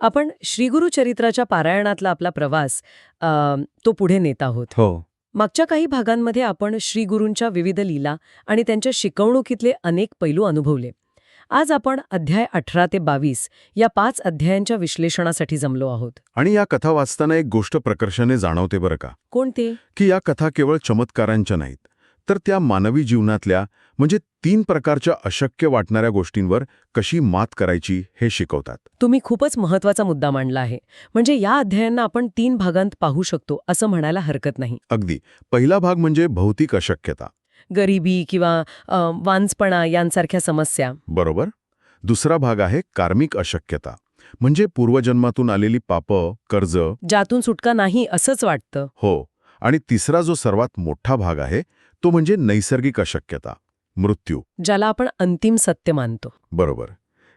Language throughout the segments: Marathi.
आपण श्रीगुरु चरित्राच्या पारायणातला आपला प्रवास अ, तो पुढे नेत आहोत. हो. मागच्या काही भागांमध्ये आपण श्रीगुरूंच्या विविध लीला आणि त्यांच्या शिकवणुकीतले अनेक पैलू अनुभवले. आज आपण अध्याय अठरा ते बावीस या पाच अध्यायांच्या विश्लेषणासाठी जमलो आहोत. आणि या कथा वाचताना एक गोष्ट प्रकर्षाने जाणवते बरं का? कोणते? की या कथा केवळ चमत्कारांच्या नाहीत. तर त्या मानवी जीवनातल्या म्हणजे तीन प्रकारच्या अशक्य वाटणाऱ्या गोष्टींवर कशी मात करायची हे शिकवतात. तुम्ही खूपच महत्त्वाचा मुद्दा मांडला आहे. म्हणजे या अध्यायांना आपण तीन भागांत पाहू शकतो असं म्हणायला हरकत नाही. अगदी. पहिला भाग म्हणजे भौतिक अशक्यता. गरिबी किंवा वांजपणा यांसारख्या समस्या. बरोबर. दुसरा भाग आहे कार्मिक अशक्यता. म्हणजे पूर्वजन्मातून आलेली पापं कर्ज ज्यातून सुटका नाही असंच वाटतं. हो. आणि तिसरा जो सर्वात मोठा भाग आहे तो म्हणजे नैसर्गिक अशक्यता मृत्यू. ज्याला आपण अंतिम सत्य मानतो. बरोबर.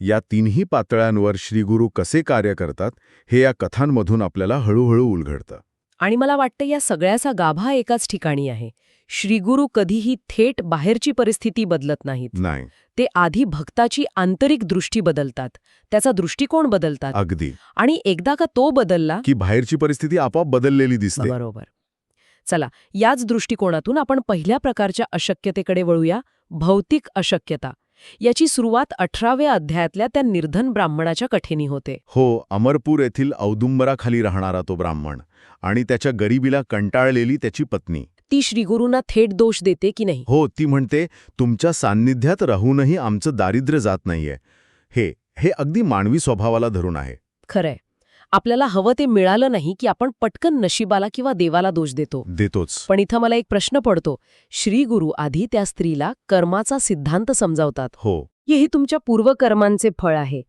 या तिन्ही पातळ्यांवर श्रीगुरू कसे कार्य करतात हे या कथांमधून आपल्याला हळूहळू उलगडतं आणि मला वाटतं या सगळ्याचा गाभा एकाच ठिकाणी आहे. श्रीगुरू कधीही थेट बाहेरची परिस्थिती बदलत नाहीत. नाही. ते आधी भक्ताची आंतरिक दृष्टी बदलतात. त्याचा दृष्टिकोन बदलतात. अगदी. आणि एकदा का तो बदलला की बाहेरची परिस्थिती आपोआप बदललेली दिसते. बरोबर. चला याच दृष्टिकोनातून आपण पहिल्या प्रकारच्या अशक्यतेकडे वळूया भौतिक अशक्यता. याची सुरुवात अठराव्या अध्यायातल्या त्या निर्धन ब्राह्मणाच्या कठेनी होते. हो अमरपूर येथील औदुंबराखाली राहणारा तो ब्राह्मण आणि त्याच्या गरिबीला कंटाळलेली त्याची पत्नी. ती श्रीगुरूंना थेट दोष देते की नाही? हो ती म्हणते तुमच्या सान्निध्यात राहूनही आमचं दारिद्र्य जात नाहीये. हे हे अगदी मानवी स्वभावाला धरून आहे. खरंय. आपल्याला हवं ते मिळालं नाही की आपण पटकन नशिबाला किंवा देवाला दोष देतो. देतोच. पण इथं मला एक प्रश्न पडतो. श्रीगुरू आधी त्या स्त्रीला कर्माचा सिद्धांत समजावतात. हो. हे तुमच्या पूर्वकर्मांचे फळ आहे.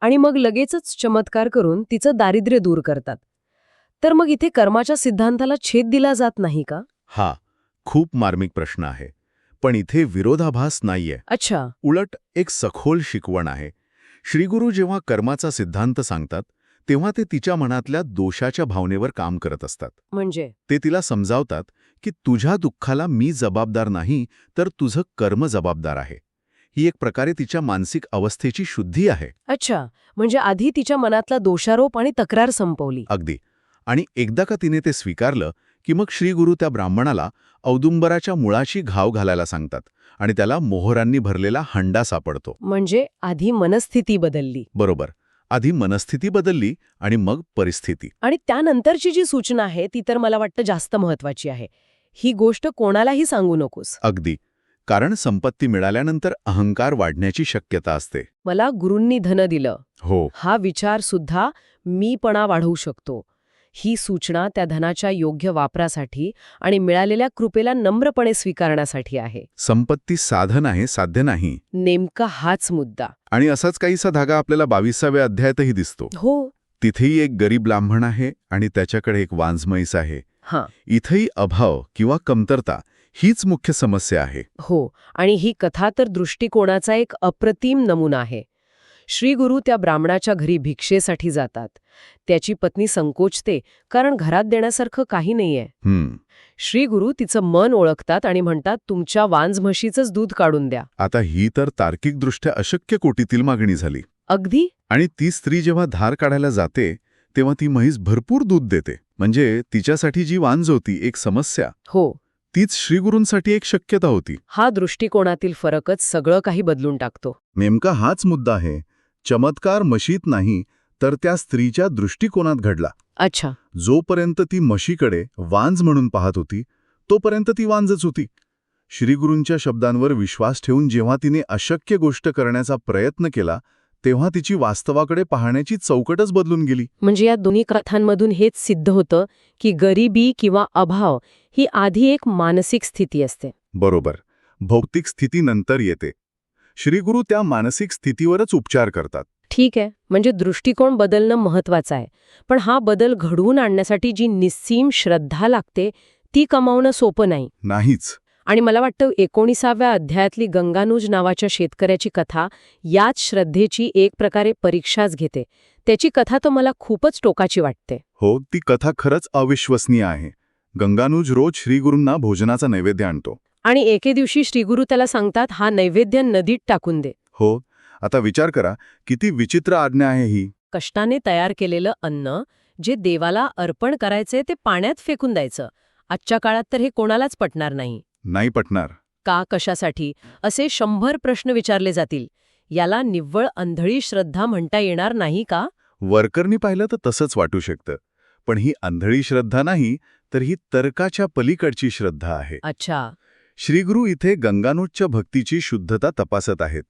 आणि मग लगेचच चमत्कार करून तिचं दारिद्र्य दूर करतात. तर मग इथे कर्माच्या सिद्धांताला छेद दिला जात नाही का? हा खूप मार्मिक प्रश्न आहे. पण इथे विरोधाभास नाहीये. अच्छा. उलट एक सखोल शिकवण आहे. श्रीगुरू जेव्हा कर्माचा सिद्धांत सांगतात तेव्हा ते तिच्या मनातल्या दोषाच्या भावनेवर काम करत असतात. म्हणजे? ते तिला समजावतात की तुझ्या दुःखाला मी जबाबदार नाही तर तुझं कर्म जबाबदार आहे. ही एक प्रकारे तिच्या मानसिक अवस्थेची शुद्धी आहे. अच्छा म्हणजे आधी तिच्या मनातला दोषारोप आणि तक्रार संपवली. अगदी. आणि एकदा का तिने ते स्वीकारलं की मग श्रीगुरू त्या ब्राह्मणाला औदुंबराच्या मुळाशी घाव घालायला सांगतात आणि त्याला मोहरांनी भरलेला हंडा सापडतो. म्हणजे आधी मनस्थिती बदलली. बरोबर. आधी मनस्थिती बदलली आणि मग परिस्थिती. आणि त्यानंतरची जी सूचना आहे ती तर मला वाटतं जास्त महत्वाची आहे. ही गोष्ट कोणालाही सांगू नकोस. अगदी. कारण संपत्ती मिळाल्यानंतर अहंकार वाढण्याची शक्यता असते. मला गुरूंनी धन दिलं. हो. हा विचार सुद्धा मीपणा वाढवू शकतो. ही सूचना त्या धनाच्या योग्य वापरासाठी आणि मिळालेल्या कृपेला नम्रपणे स्वीकारण्यासाठी आहे. संपत्ती साधन आहे साध्य नाही. नेमका हाच मुद्दा. आणि असाच काहीसा धागा आपल्याला बावीसाव्या अध्यायातही दिसतो. हो. तिथेही एक गरीब ब्राह्मण आहे आणि त्याच्याकडे एक वांजमैस आहे. हां. इथेही अभाव किंवा कमतरता हीच मुख्य समस्या आहे. हो. आणि ही कथा तर दृष्टिकोनाचा एक अप्रतिम नमुना आहे. श्रीगुरू त्या ब्राह्मणाच्या घरी भिक्षेसाठी जातात. त्याची पत्नी संकोचते कारण घरात देण्यासारखं काही नाहीये. हम्म. श्रीगुरू तिचं मन ओळखतात आणि म्हणतात तुमच्या वांज म्हशीचंच दूध काढून द्या. आता ही तर तार्किकदृष्ट्या अशक्य कोटीतील मागणी झाली. अगदी? आणि ती स्त्री जेव्हा धार काढायला जाते तेव्हा ती म्हैस भरपूर दूध देते. म्हणजे तिच्यासाठी जी वांज होती एक समस्या. हो. तीच श्रीगुरूंसाठी एक शक्यता होती. हा दृष्टिकोनातील फरकच सगळं काही बदलून टाकतो. नेमका हाच मुद्दा आहे. चमत्कार मशीत नाही तर त्या स्त्रीच्या दृष्टिकोनात घडला. अच्छा. जोपर्यंत ती म्हशीकडे वांज म्हणून पाहत होती तोपर्यंत ती वांजच होती. श्रीगुरूंच्या शब्दांवर विश्वास ठेवून जेव्हा तिने अशक्य गोष्ट करण्याचा प्रयत्न केला तेव्हा तिची वास्तवाकडे पाहण्याची चौकटच बदलून गेली. म्हणजे या दोन्ही कथांमधून हेच सिद्ध होतं की गरिबी किंवा अभाव ही आधी एक मानसिक स्थिती असते. बरोबर. भौतिक स्थिती नंतर येते. श्रीगुरू त्या मानसिक स्थितीवरच उपचार करतात. ठीक आहे म्हणजे दृष्टिकोन बदलणं महत्वाचं आहे. पण हा बदल घडवून आणण्यासाठी जी निस्सीम श्रद्धा लागते ती कमावणं सोपं नाही. नाहीच. आणि मला वाटतं एकोणीसाव्या अध्यायातली गंगानूज नावाच्या शेतकऱ्याची कथा याच श्रद्धेची एक प्रकारे परीक्षाच घेते. त्याची कथा तर मला खूपच टोकाची वाटते. हो ती कथा खरंच अविश्वसनीय आहे. गंगानुज रोज श्रीगुरूंना भोजनाचा नैवेद्य आणतो. आणि एके दिवशी श्रीगुरू त्याला सांगतात हा नैवेद्य नदीत टाकून दे. हो आता विचार करा किती विचित्र आज्ञा आहे ही. कष्टाने तयार केलेलं अन्न जे देवाला अर्पण करायचे ते पाण्यात फेकून द्यायचं. आजच्या काळात तर हे कोणालाच पटणार नाही. नाही पटणार. का कशासाठी? असे शंभर प्रश्न विचारले जातील. याला निव्वळ अंधळी श्रद्धा म्हणता येणार नाही का? वर्करनी पाहिलं तर तसंच वाटू शकतं. पण ही आंधळी श्रद्धा नाही तर ही तर्काच्या पलीकडची श्रद्धा आहे. अच्छा. श्रीगुरू इथे गंगानोटच्या भक्तीची शुद्धता तपासत आहेत.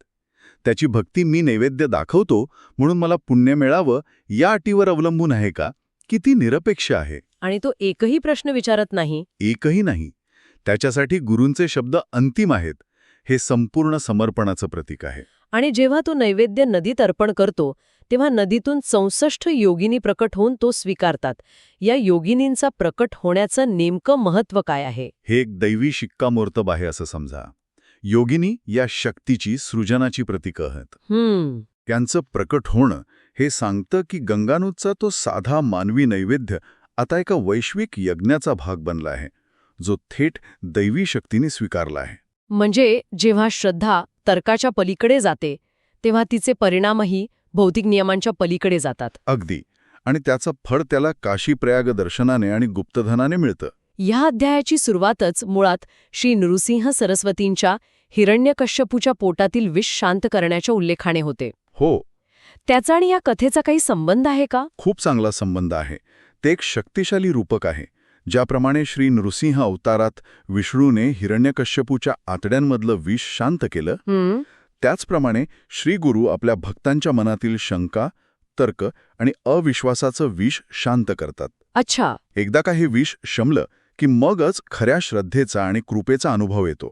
त्याची भक्ती मी नैवेद्य दाखवतो म्हणून मला पुण्य मिळावं या अटीवर अवलंबून आहे का? की ती निरपेक्ष आहे. आणि तो एकही प्रश्न विचारत नाही. एकही नाही. त्याच्यासाठी गुरूंचे शब्द अंतिम आहेत. हे संपूर्ण समर्पणाचं प्रतीक आहे. आणि जेव्हा तो नैवेद्य नदीत अर्पण करतो तेव्हा नदीतून चौसष्ट योगिनी प्रकट होऊन तो स्वीकारतात. या योगिनींचा प्रकट होण्याचं नेमकं महत्त्व काय आहे? हे एक दैवी शिक्कामोर्तब आहे असं समजा. योगिनी या शक्तीची सृजनाची प्रतीकं आहेत. त्यांचं प्रकट होणं हे सांगतं की गंगानूतचा तो साधा मानवी नैवेद्य आता एका वैश्विक यज्ञाचा भाग बनला आहे जो थेट दैवी शक्तीने स्वीकारला आहे. म्हणजे जेव्हा श्रद्धा तर्काच्या पलीकडे जाते तेव्हा तिचे परिणामही भौतिक नियमांच्या पलीकडे जातात. अगदी. आणि त्याचं फळ त्याला काशी प्रयाग दर्शनाने आणि गुप्तधनाने मिळतं. या अध्यायाची सुरुवातच मुळात श्री नृसिंह सरस्वतींच्या हिरण्यकश्यपूच्या पोटातील विष शांत करण्याच्या उल्लेखाने होते. हो. त्याचा आणि या कथेचा काही संबंध आहे का? खूप चांगला संबंध आहे. ते एक शक्तिशाली रूपक आहे ज्याप्रमाणे श्री नृसिंह अवतारात विष्णूने हिरण्यकश्यपूच्या आतड्यांमधलं विष शांत केलं. त्याचप्रमाणे श्रीगुरू आपल्या भक्तांच्या मनातील शंका तर्क आणि अविश्वासाचं विष शांत करतात. अच्छा. एकदा का हे विष शमलं की मगच खऱ्या श्रद्धेचा आणि कृपेचा अनुभव येतो.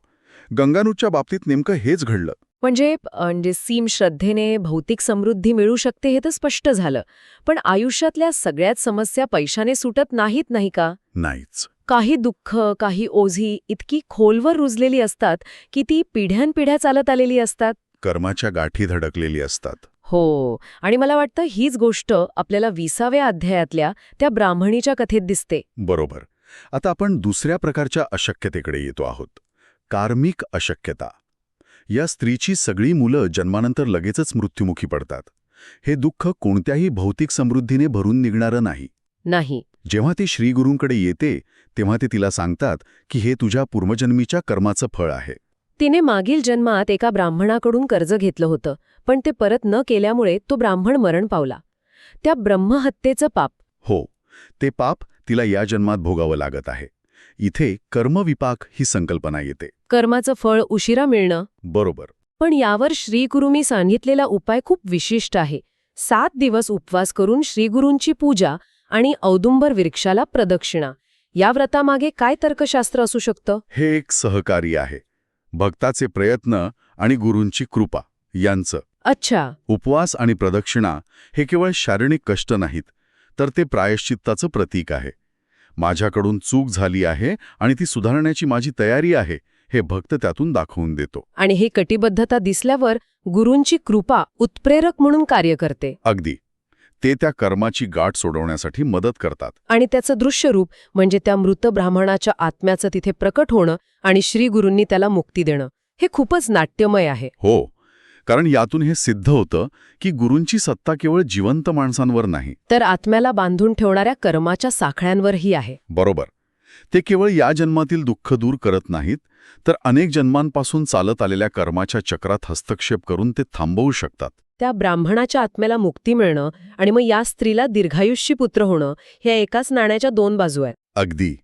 गंगानूच्या बाबतीत नेमकं हेच घडलं. म्हणजे म्हणजे सीम श्रद्धेने भौतिक समृद्धी मिळू शकते हे तर स्पष्ट झालं. पण आयुष्यातल्या सगळ्याच समस्या पैशाने सुटत नाहीत नाही का? नाहीच. काही दुःख काही ओझी इतकी खोलवर रुजलेली असतात की ती पिढ्यानपिढ्या चालत आलेली असतात. कर्माच्या गाठी धडकलेली असतात. हो आणि मला वाटतं हीच गोष्ट आपल्याला विसाव्या अध्यायातल्या त्या ब्राह्मणीच्या कथेत दिसते. बरोबर. आता आपण दुसऱ्या प्रकारच्या अशक्यतेकडे येतो आहोत. कार्मिक अशक्यता. या स्त्रीची सगळी मुलं जन्मानंतर लगेचच मृत्युमुखी पडतात. हे दुःख कोणत्याही भौतिक समृद्धीने भरून निघणारं नाही. नाही. जेव्हा ती श्रीगुरूंकडे येते तेव्हा ते तिला सांगतात की हे तुझ्या पूर्वजन्मीच्या कर्माचं फळ आहे. तिने मागील जन्मात एका ब्राह्मणाकडून कर्ज घेतलं होतं पण ते परत न केल्यामुळे तो ब्राह्मण मरण पावला. त्या ब्रह्महत्येचं पाप. हो ते पाप तिला या जन्मात भोगावं लागत आहे. इथे कर्मविपाक ही संकल्पना येते. कर्माचं फळ उशिरा मिळणं. बरोबर. पण यावर श्रीगुरूंनी सांगितलेला उपाय खूप विशिष्ट आहे. सात दिवस उपवास करून श्रीगुरूंची पूजा आणि औदुंबर वृक्षाला प्रदक्षिणा. या व्रतामागे काय तर्कशास्त्र असू शकतं? हे एक सहकारी आहे. भक्ताचे प्रयत्न आणि गुरूंची कृपा यांचं. अच्छा. उपवास आणि प्रदक्षिणा हे केवळ शारीरिक कष्ट नाहीत तर ते प्रायश्चित्ताचं प्रतीक आहे. माझ्याकडून चूक झाली आहे आणि ती सुधारण्याची माझी तयारी आहे हे भक्त त्यातून दाखवून देतो. आणि ही कटिबद्धता दिसल्यावर गुरूंची कृपा उत्प्रेरक म्हणून कार्य करते. अगदी. ते त्या कर्माची गाठ सोडवण्यासाठी मदत करतात. आणि त्याचं दृश्य रूप म्हणजे त्या मृत ब्राह्मणाच्या आत्म्याचं तिथे प्रकट होणं आणि श्रीगुरूंनी त्याला मुक्ती देणं. हे खूपच नाट्यमय आहे. हो कारण यातून हे सिद्ध होतं की गुरूंची सत्ता केवळ जिवंत माणसांवर नाही. तर आत्म्याला बांधून ठेवणाऱ्या कर्माच्या साखळ्यांवरही आहे. बरोबर. ते केवळ या जन्मातील दुःख दूर करत नाहीत तर अनेक जन्मांपासून चालत आलेल्या कर्माच्या चक्रात हस्तक्षेप करून ते थांबवू शकतात. त्या ब्राह्मणाच्या आत्म्याला मुक्ती मिळणं आणि मग या स्त्रीला दीर्घायुष्य पुत्र होणं ह्या एकाच नाण्याच्या दोन बाजू आहेत. अगदी.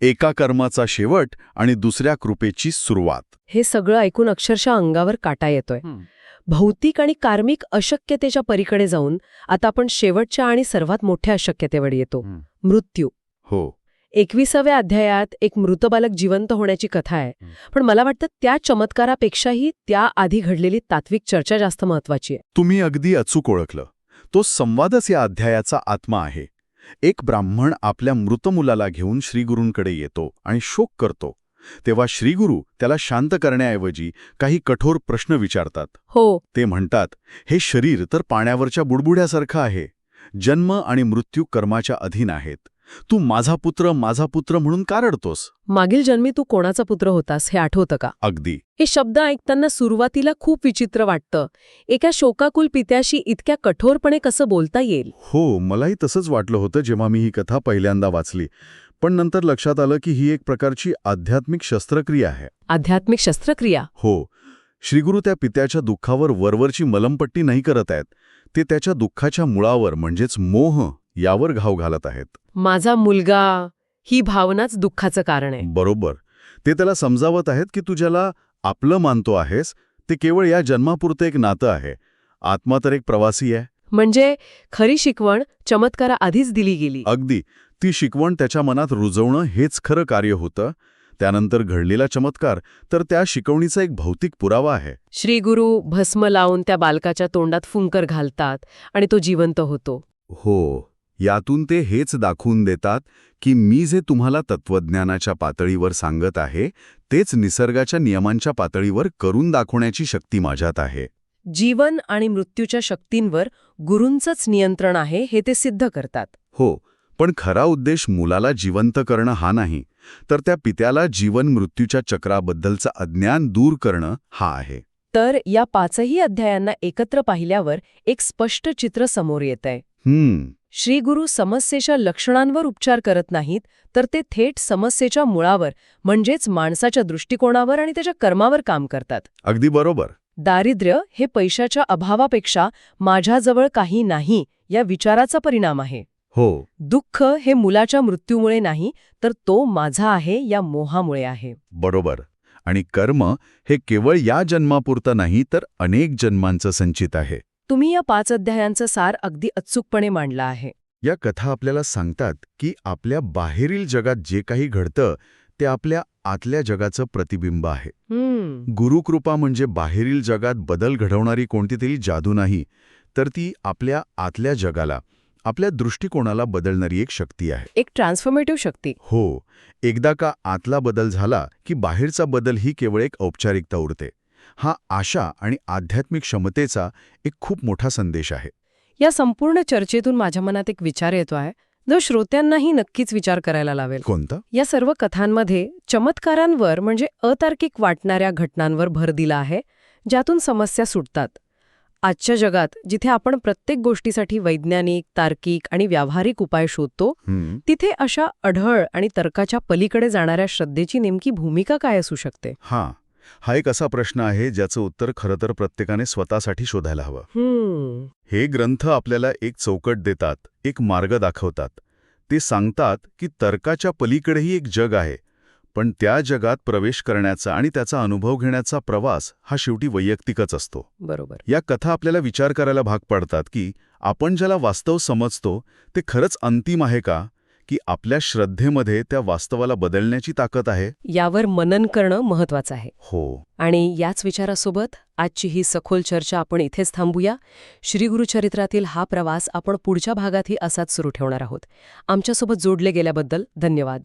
एका कर्माचा शेवट आणि दुसऱ्या कृपेची सुरुवात. हे सगळं ऐकून अक्षरशः अंगावर काटा येतोय. भौतिक आणि कार्मिक अशक्यतेच्या परीकडे जाऊन आता आपण शेवटच्या आणि सर्वात मोठ्या अशक्यतेवर येतो. मृत्यू. हो. एकविसाव्या अध्यायात एक मृत बालक जिवंत होण्याची कथा आहे. पण मला वाटतं त्या चमत्कारापेक्षाही त्या आधी घडलेली तात्विक चर्चा जास्त महत्वाची आहे. तुम्ही अगदी अचूक ओळखलं. तो संवादच या अध्यायाचा आत्मा आहे. एक ब्राह्मण आपल्या मृत मुलाला घेऊन श्रीगुरूंकडे येतो आणि शोक करतो. तेव्हा श्रीगुरू त्याला शांत करण्याऐवजी काही कठोर प्रश्न विचारतात. हो. ते म्हणतात हे शरीर तर पाण्यावरच्या बुडबुड्यासारखं आहे. जन्म आणि मृत्यू कर्माच्या अधीन आहेत. तू माझा पुत्र माझा पुत्र म्हणून का रडतोस? मागील जन्मी तू कोणाचा पुत्र होतास हे आठवतं का? अगदी. हे शब्द ऐकताना सुरुवातीला खूप विचित्र वाटतं. एका शोकाकुल पित्याशी इतक्या कठोरपणे कसं बोलता येईल? हो मलाही तसंच वाटलं होतं जेव्हा मी ही कथा पहिल्यांदा वाचली. पण नंतर लक्षात आलं की ही एक प्रकारची आध्यात्मिक शस्त्रक्रिया आहे. आध्यात्मिक शस्त्रक्रिया? हो. श्रीगुरु त्या पित्याच्या दुःखावर वरवरची मलमपट्टी नाही करत आहेत. ते त्याच्या दुःखाच्या मुळावर म्हणजेच मोह यावर घाव घालत आहेत. माझा मुलगा ही भावनाच दुःखाचं कारण आहे. बरोबर. ते त्याला समजावत आहेत की तू ज्याला आपलं मानतो आहेस ते केवळ या जन्मापुरतं एक नातं आहे. आत्मा तर एक प्रवासी आहे. म्हणजे खरी शिकवण चमत्कारा आधीच दिली गेली. अगदी. ती शिकवण त्याच्या मनात रुजवणं हेच खरं कार्य होतं. त्यानंतर घडलेला चमत्कार तर त्या शिकवणीचा एक भौतिक पुरावा आहे. श्री गुरु भस्म लावून त्या बालकाच्या तोंडात फुंकर घालतात आणि तो जिवंत होतो. हो. यातून ते हेच दाखवून देतात की मी जे तुम्हाला तत्वज्ञानाच्या पातळीवर सांगत आहे तेच निसर्गाच्या नियमांच्या पातळीवर करून दाखवण्याची शक्ती माझ्यात आहे. जीवन आणि मृत्यूच्या शक्तींवर गुरूंचंच नियंत्रण आहे हे ते सिद्ध करतात. हो पण खरा उद्देश मुलाला जिवंत करणं हा नाही तर त्या पित्याला जीवन मृत्यूच्या चक्राबद्दलचं अज्ञान दूर करणं हा आहे. तर या पाचही अध्यायांना एकत्र पाहिल्यावर एक स्पष्ट चित्र समोर येतंय. हम्म श्रीगुरु समस्येच्या लक्षणांवर उपचार करत नाहीत तर ते थेट समस्येच्या मुळावर म्हणजेच माणसाच्या दृष्टिकोनावर आणि त्याच्या कर्मावर काम करतात. अगदी बरोबर. दारिद्र्य हे पैशाच्या अभावापेक्षा माझ्याजवळ काही नाही या विचाराचा परिणाम आहे. हो. दुःख हे मुलाच्या मृत्यूमुळे नाही तर तो माझा आहे या मोहामुळे आहे. बरोबर. आणि कर्म हे केवळ या जन्मापुरतं नाही तर अनेक जन्मांचं संचित आहे. तुम्ही या पाच अध्यायांचं सार अगदी अचूकपणे मांडला आहे. या कथा आपल्याला सांगतात की आपल्या बाहेरील जगात जे काही घडतं ते आपल्या आतल्या जगाचं प्रतिबिंब आहे. गुरुकृपा म्हणजे बाहेरील जगात बदल घडवणारी कोणती तरी जादू नाही तर ती आपल्या आतल्या जगाला आपल्या दृष्टिकोनाला बदलणारी एक शक्ती आहे. एक ट्रान्सफॉर्मेटिव्ह शक्ती. हो एकदा का आतला बदल झाला की बाहेरचा बदल ही केवळ एक औपचारिकता उरते. हा आशा आणि आध्यात्मिक क्षमतेचा एक खूप मोठा संदेश आहे. या संपूर्ण चर्चेतून माझ्या मनात एक विचार येतो आहे जो श्रोत्यांनाही नक्कीच विचार करायला लावेल. कोणता? या सर्व कथांमध्ये चमत्कारांवर म्हणजे अतार्किक वाटणाऱ्या घटनांवर भर दिला आहे ज्यातून समस्या सुटतात. आजच्या जगात जिथे आपण प्रत्येक गोष्टीसाठी वैज्ञानिक तार्किक आणि व्यावहारिक उपाय शोधतो तिथे अशा अढळ आणि तर्काच्या पलीकडे जाणाऱ्या श्रद्धेची नेमकी भूमिका काय असू शकते? हां. हा एक असा प्रश्न आहे ज्याचं उत्तर खरं तर प्रत्येकाने स्वतःसाठी शोधायला हवं. हे ग्रंथ आपल्याला एक चौकट देतात एक मार्ग दाखवतात. ते सांगतात की तर्काच्या पलीकडेही एक जग आहे पण त्या जगात प्रवेश करण्याचा आणि त्याचा अनुभव घेण्याचा प्रवास हा शेवटी वैयक्तिकच असतो. बरोबर. या कथा आपल्याला विचार करायला भाग पाडतात की आपण ज्याला वास्तव समजतो ते खरंच अंतिम आहे का? की आपल्या श्रद्धेमध्ये त्या वास्तवाला बदलण्याची ताकद आहे? यावर मनन करणं महत्वाचं आहे. हो. आणि याच विचारासोबत आजची ही सखोल चर्चा आपण इथेच थांबूया. श्रीगुरुचरित्रातील हा प्रवास आपण पुढच्या भागातही असाच सुरू ठेवणार आहोत. आमच्यासोबत जोडले गेल्याबद्दल धन्यवाद.